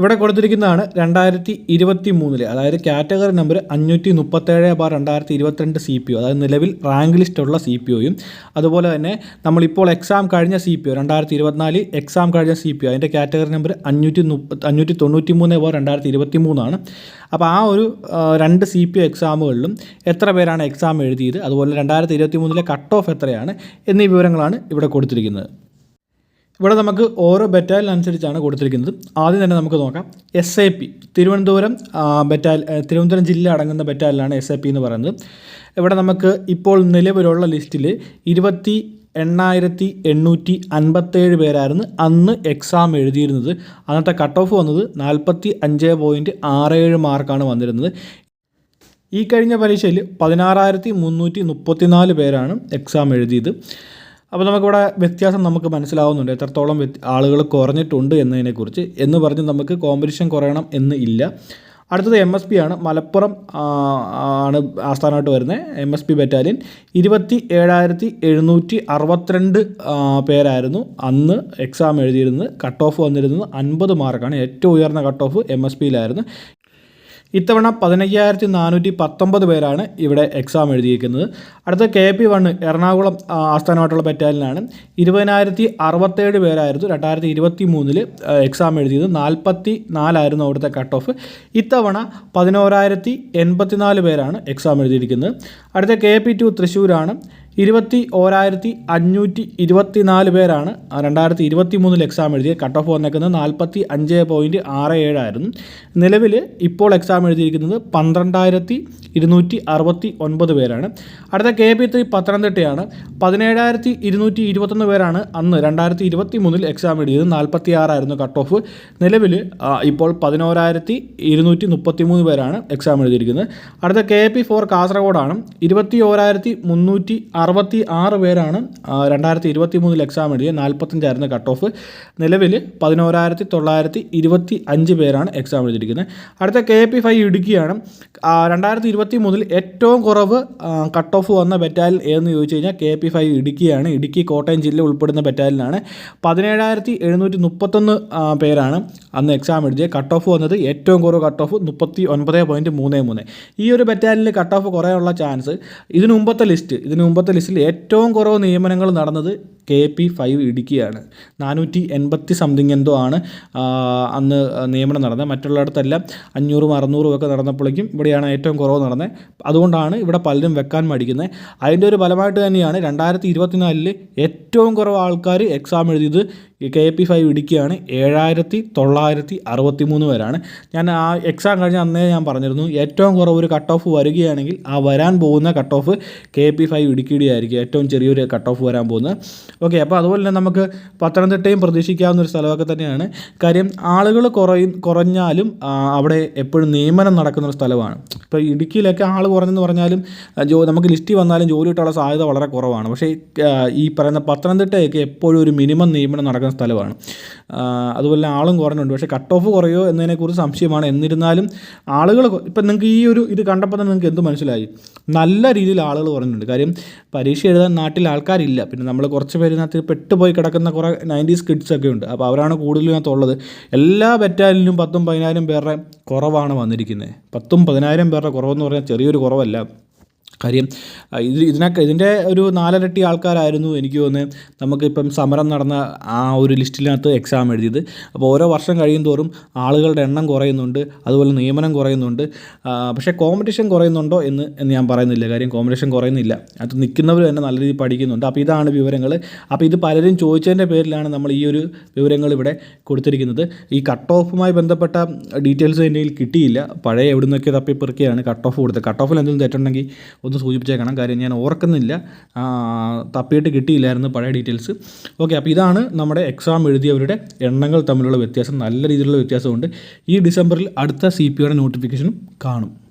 ഇവിടെ കൊടുത്തിരിക്കുന്നതാണ് രണ്ടായിരത്തി ഇരുപത്തി മൂന്നിലെ അതായത് കാറ്റഗറി നമ്പർ അഞ്ഞൂറ്റി മുപ്പത്തേഴ് ബാർ രണ്ടായിരത്തി ഇരുപത്തിരണ്ട് സി പി ഒ അതായത് നിലവിൽ റാങ്ക് ലിസ്റ്റുള്ള സി പി ഒയും. അതുപോലെ തന്നെ നമ്മളിപ്പോൾ എക്സാം കഴിഞ്ഞ സി പി ഒ രണ്ടായിരത്തി ഇരുപത്തിനാല് എക്സാം കഴിഞ്ഞ സി പി ഒ അതിന്റെ കാറ്റഗറി നമ്പർ അഞ്ഞൂറ്റി മുപ്പത്തി അഞ്ഞൂറ്റി തൊണ്ണൂറ്റി മൂന്ന് ബാർ രണ്ടായിരത്തി ഇരുപത്തി മൂന്നാണ് അപ്പോൾ ആ ഒരു രണ്ട് സി പി ഒ എക്സാമുകളിലും എത്ര പേരാണ് എക്സാം എഴുതിയത് അതുപോലെ രണ്ടായിരത്തി ഇരുപത്തി മൂന്നിലെ കട്ട് ഓഫ് എത്രയാണ് എന്നീ വിവരങ്ങളാണ് ഇവിടെ കൊടുത്തിരിക്കുന്നത്. ഇവിടെ നമുക്ക് ഓരോ ബറ്റാലിയൻ അനുസരിച്ചാണ് കൊടുത്തിരിക്കുന്നത്. ആദ്യം തന്നെ നമുക്ക് നോക്കാം. എസ് ഐ പി തിരുവനന്തപുരം ബറ്റാൽ തിരുവനന്തപുരം ജില്ല അടങ്ങുന്ന ബറ്റാലിയനാണ് എസ് ഐ പി എന്ന് പറയുന്നത്. ഇവിടെ നമുക്ക് ഇപ്പോൾ നിലവിലുള്ള ലിസ്റ്റിൽ ഇരുപത്തി എണ്ണായിരത്തി എണ്ണൂറ്റി അൻപത്തേഴ് പേരായിരുന്നു അന്ന് എക്സാം എഴുതിയിരുന്നത്. അന്നത്തെ കട്ട് ഓഫ് വന്നത് നാൽപ്പത്തി അഞ്ച് പോയിന്റ് ആറ് ഏഴ് മാർക്കാണ് വന്നിരുന്നത്. ഈ കഴിഞ്ഞ പരീക്ഷയിൽ പതിനാറായിരത്തി മുന്നൂറ്റി മുപ്പത്തിനാല് പേരാണ് എക്സാം എഴുതിയത്. അപ്പോൾ നമുക്കിവിടെ വ്യത്യാസം നമുക്ക് മനസ്സിലാവുന്നുണ്ട്. എത്രത്തോളം ആളുകൾ കുറഞ്ഞിട്ടുണ്ട് എന്നതിനെക്കുറിച്ച്. എന്ന് പറഞ്ഞ് നമുക്ക് കോമ്പറ്റീഷൻ കുറയണം എന്ന് ഇല്ല. അടുത്തത് എം എസ് പി ആണ്. മലപ്പുറം ആണ് ആസ്ഥാനമായിട്ട് വരുന്നത് എം എസ് പി ബറ്റാലിയൻ ഇരുപത്തി ഏഴായിരത്തി എഴുന്നൂറ്റി അറുപത്തിരണ്ട് പേരായിരുന്നു. അന്ന് എക്സാം എഴുതിയിരുന്നത്. കട്ട് ഓഫ് വന്നിരുന്നത് അൻപത് മാർക്കാണ് ഏറ്റവും ഉയർന്ന കട്ട് ഓഫ് എം എസ് പിയിലായിരുന്നു ഇത്തവണ പതിനയ്യായിരത്തി നാനൂറ്റി പത്തൊമ്പത് പേരാണ് ഇവിടെ എക്സാം എഴുതിയിരിക്കുന്നത്. അടുത്ത കെ പി വണ് എറണാകുളം ആസ്ഥാനമായിട്ടുള്ള ബറ്റാലിയനാണ് ഇരുപതിനായിരത്തി അറുപത്തേഴ് പേരായിരുന്നു രണ്ടായിരത്തി ഇരുപത്തി മൂന്നിൽ എക്സാം എഴുതിയത്. നാൽപ്പത്തി നാലായിരുന്നു അവിടുത്തെ കട്ട് ഓഫ് ഇത്തവണ പതിനോരായിരത്തി എൺപത്തിനാല് പേരാണ് എക്സാം എഴുതിയിരിക്കുന്നത്. അടുത്ത കെ പി ടു തൃശ്ശൂരാണ് ഇരുപത്തി ഓരായിരത്തി അഞ്ഞൂറ്റി ഇരുപത്തി നാല് പേരാണ് രണ്ടായിരത്തി ഇരുപത്തി മൂന്നിൽ എക്സാം എഴുതിയ കട്ട് ഓഫ് വന്നേക്കുന്നത് നാൽപ്പത്തി അഞ്ച് പോയിന്റ് ആറ് ഏഴായിരുന്നു നിലവിൽ ഇപ്പോൾ എക്സാം എഴുതിയിരിക്കുന്നത് പന്ത്രണ്ടായിരത്തി ഇരുന്നൂറ്റി അറുപത്തി ഒൻപത് പേരാണ്. അടുത്ത കെ പി ത്രീ പത്തനംതിട്ടയാണ്. പതിനേഴായിരത്തി ഇരുന്നൂറ്റി ഇരുപത്തൊന്ന് പേരാണ് അന്ന് രണ്ടായിരത്തി ഇരുപത്തി മൂന്നിൽ എക്സാം എഴുതിയത് നാൽപ്പത്തി ആറായിരുന്നു കട്ട് ഓഫ് നിലവിൽ ഇപ്പോൾ പതിനോരായിരത്തി ഇരുന്നൂറ്റി മുപ്പത്തി മൂന്ന് പേരാണ് എക്സാം എഴുതിയിരിക്കുന്നത്. അടുത്ത കെ പി ഫോർ കാസർഗോഡാണ്. ഇരുപത്തി ഓരായിരത്തി മുന്നൂറ്റി അറുപത്തി ആറ് പേരാണ് രണ്ടായിരത്തി ഇരുപത്തി മൂന്നിൽ എക്സാം എഴുതിയത് നാൽപ്പത്തഞ്ചായിരുന്നു കട്ട് ഓഫ് നിലവിൽ പതിനോരായിരത്തി തൊള്ളായിരത്തി ഇരുപത്തി അഞ്ച് പേരാണ് എക്സാം എഴുതിയിരിക്കുന്നത്. അടുത്ത കെ പി ഫൈവ് ഇടുക്കിയാണ്. രണ്ടായിരത്തി ഇരുപത്തി മൂന്നിൽ ഏറ്റവും കുറവ് കട്ട് ഓഫ് വന്ന ബറ്റാലിയൻ ഏതെന്ന് ചോദിച്ചു കഴിഞ്ഞാൽ കെ പി ഫൈവ് ഇടുക്കിയാണ്. ഇടുക്കി കോട്ടയം ജില്ല ഉൾപ്പെടുന്ന ബറ്റാലിയനാണ് പതിനേഴായിരത്തി എഴുന്നൂറ്റി മുപ്പത്തൊന്ന് പേരാണ് അന്ന് എക്സാം എഴുതിയത് കട്ട് ഓഫ് വന്നത്. ഏറ്റവും കുറവ് കട്ട് ഓഫ് മുപ്പത്തി ഒൻപത് പോയിന്റ് മൂന്ന് മൂന്ന്. ഈ ഒരു ബറ്റാലിയനിൽ കട്ട് ഓഫ് കുറയാനുള്ള ചാൻസ് ഇതിനു മുമ്പത്തെ ലിസ്റ്റ് ഇതിനു ലിസ്റ്റിൽ ഏറ്റവും കുറവ് നിയമനങ്ങൾ നടന്നത് കെ പി ഫൈവ് ഇടുക്കിയാണ്. നാനൂറ്റി എൺപത്തി സംതിങ് എന്തോ ആണ് അന്ന് നിയമനം നടന്നത്. മറ്റുള്ളിടത്തെല്ലാം അഞ്ഞൂറും അറുന്നൂറും ഒക്കെ നടന്നപ്പോഴേക്കും ഇവിടെയാണ് ഏറ്റവും കുറവ് നടന്നത്. അതുകൊണ്ടാണ് ഇവിടെ പലരും വെക്കാൻ മടിക്കുന്നത്. അതിന്റെ ഒരു ഫലമായിട്ട് തന്നെയാണ് രണ്ടായിരത്തി ഇരുപത്തിനാലിൽ ഏറ്റവും കുറവ് ആൾക്കാർ എക്സാം എഴുതിയത് കെ പി ഫൈവ് ഇടുക്കിയാണ്. ഏഴായിരത്തി തൊള്ളായിരത്തി അറുപത്തി മൂന്ന് പേരാണ്. ഞാൻ ആ എക്സാം കഴിഞ്ഞ അന്നേ ഞാൻ പറഞ്ഞിരുന്നു ഏറ്റവും കുറവ് ഒരു കട്ട് ഓഫ് വരികയാണെങ്കിൽ ആ വരാൻ പോകുന്ന cut off K P five ഇടുക്കിയുടെ ആയിരിക്കും ഏറ്റവും ചെറിയൊരു കട്ട് ഓഫ് വരാൻ പോകുന്നത്. ഓക്കെ അപ്പോൾ അതുപോലെ തന്നെ നമുക്ക് പത്തനംതിട്ടയും പ്രതീക്ഷിക്കാവുന്ന ഒരു സ്ഥലമൊക്കെ തന്നെയാണ്. കാര്യം ആളുകൾ കുറയും കുറഞ്ഞാലും അവിടെ എപ്പോഴും നിയമനം നടക്കുന്ന ഒരു സ്ഥലമാണ്. ഇപ്പോൾ ഇടുക്കിയിലൊക്കെ ആൾ കുറഞ്ഞെന്ന് പറഞ്ഞാലും ജോ നമുക്ക് ലിസ്റ്റിൽ വന്നാലും ജോലി കിട്ടാനുള്ള സാധ്യത വളരെ കുറവാണ്. പക്ഷേ ഈ പറയുന്ന പത്തനംതിട്ടയൊക്കെ എപ്പോഴും ഒരു മിനിമം നിയമനം നടക്കുന്ന സ്ഥലമാണ്. അതുപോലെ ആളും കുറഞ്ഞുണ്ട്. പക്ഷേ കട്ട് ഓഫ് കുറയോ എന്നതിനെക്കുറിച്ച് സംശയമാണ്. എന്നിരുന്നാലും ആളുകൾ ഇപ്പം നിങ്ങൾക്ക് ഈ ഒരു ഇത് കണ്ടപ്പോൾ തന്നെ നിങ്ങൾക്ക് എന്ത് മനസ്സിലായി? നല്ല രീതിയിൽ ആളുകൾ കുറഞ്ഞിട്ടുണ്ട്. കാര്യം പരീക്ഷ എഴുതാൻ നാട്ടിൽ ആൾക്കാരില്ല. പിന്നെ നമ്മൾ കുറച്ച് പേര് ഇതിനകത്ത് പെട്ടുപോയി കിടക്കുന്ന കുറേ നയന്റീസ് കിഡ്സ് ഒക്കെ ഉണ്ട്. അപ്പോൾ അവരാണ് കൂടുതലും ഇതിനകത്തുള്ളത് എല്ലാ ബറ്റാലിനും പത്തും പതിനായിരം പേരുടെ കുറവാണ് വന്നിരിക്കുന്നത് പത്തും പതിനായിരം പേരുടെ കുറവെന്ന് പറഞ്ഞാൽ ചെറിയൊരു കുറവല്ല. കാര്യം ഇത് ഇതിനൊക്കെ ഇതിന്റെ ഒരു നാലരട്ടി ആൾക്കാരായിരുന്നു എനിക്ക് തോന്നുന്നത് നമുക്കിപ്പം സമരം നടന്ന ആ ഒരു ലിസ്റ്റിനകത്ത് എക്സാം എഴുതിയത്. അപ്പോൾ ഓരോ വർഷം കഴിയും തോറും ആളുകളുടെ എണ്ണം കുറയുന്നുണ്ട്. അതുപോലെ നിയമനം കുറയുന്നുണ്ട്. പക്ഷേ കോമ്പറ്റീഷൻ കുറയുന്നുണ്ടോ എന്ന് എന്ന് ഞാൻ പറയുന്നില്ല. കാര്യം കോമ്പറ്റീഷൻ കുറയുന്നില്ല. അത് നിൽക്കുന്നവർ തന്നെ നല്ല രീതിയിൽ പഠിക്കുന്നുണ്ട്. അപ്പോൾ ഇതാണ് വിവരങ്ങൾ അപ്പോൾ ഇത് പലരും ചോദിച്ചതിന്റെ പേരിലാണ് നമ്മൾ ഈ ഒരു വിവരങ്ങൾ ഇവിടെ കൊടുത്തിരിക്കുന്നത്. ഈ കട്ട് ഓഫുമായി ബന്ധപ്പെട്ട ഡീറ്റെയിൽസ് എന്റെ കിട്ടിയില്ല. പഴയ എവിടെ നിന്നൊക്കെ തപ്പിപ്പെറുക്കിയാണ് കട്ട് ഓഫ് കൊടുത്തത്. കട്ട് ഓഫിൽ എന്തെങ്കിലും തെറ്റുണ്ടെങ്കിൽ ഒന്ന് സൂചിപ്പിച്ചേക്കണം. കാര്യം ഞാൻ ഓർക്കുന്നില്ല. തപ്പിയിട്ട് കിട്ടിയില്ലായിരുന്നു പഴയ ഡീറ്റെയിൽസ് ഓക്കെ അപ്പോൾ ഇതാണ് നമ്മുടെ എക്സാം എഴുതിയവരുടെ എണ്ണങ്ങൾ തമ്മിലുള്ള വ്യത്യാസം. നല്ല രീതിയിലുള്ള വ്യത്യാസമുണ്ട്. ഈ ഡിസംബറിൽ അടുത്ത സി പി നോട്ടിഫിക്കേഷനും കാണും.